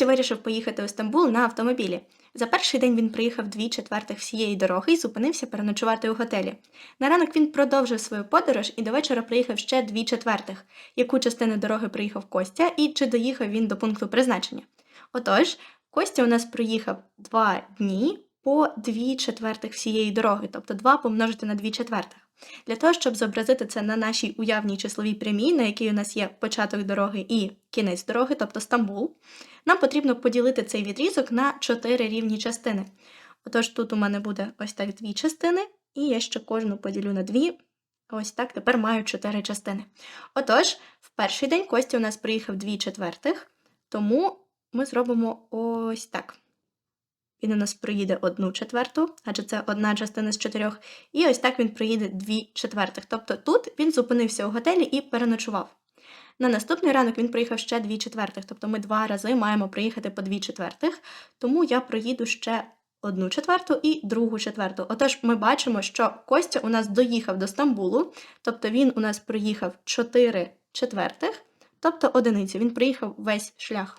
Костя вирішив поїхати у Стамбул на автомобілі. За перший день він приїхав дві четвертих всієї дороги і зупинився переночувати у готелі. На ранок він продовжив свою подорож і до вечора приїхав ще дві четвертих, яку частину дороги приїхав Костя і чи доїхав він до пункту призначення. Отож, Костя у нас проїхав два дні по дві четвертих всієї дороги, тобто 2 помножити на дві четвертих. Для того, щоб зобразити це на нашій уявній числовій прямій, на якій у нас є початок дороги і кінець дороги, тобто Стамбул, нам потрібно поділити цей відрізок на 4 рівні частини. Отож, тут у мене буде ось так дві частини, і я ще кожну поділю на дві. Ось так тепер маю 4 частини. Отож, в перший день Костя у нас приїхав 2 четвертих, тому ми зробимо ось так. Він у нас проїде одну четверту, адже це одна частина з чотирьох, і ось так він проїде дві четвертих. Тобто тут він зупинився у готелі і переночував. На наступний ранок він проїхав ще дві четвертих, тобто ми два рази маємо проїхати по дві четвертих, тому я проїду ще одну четверту і другу четверту. Отож, ми бачимо, що Костя у нас доїхав до Стамбулу, тобто він у нас проїхав 4 четвертих, тобто одиницю. Він проїхав весь шлях.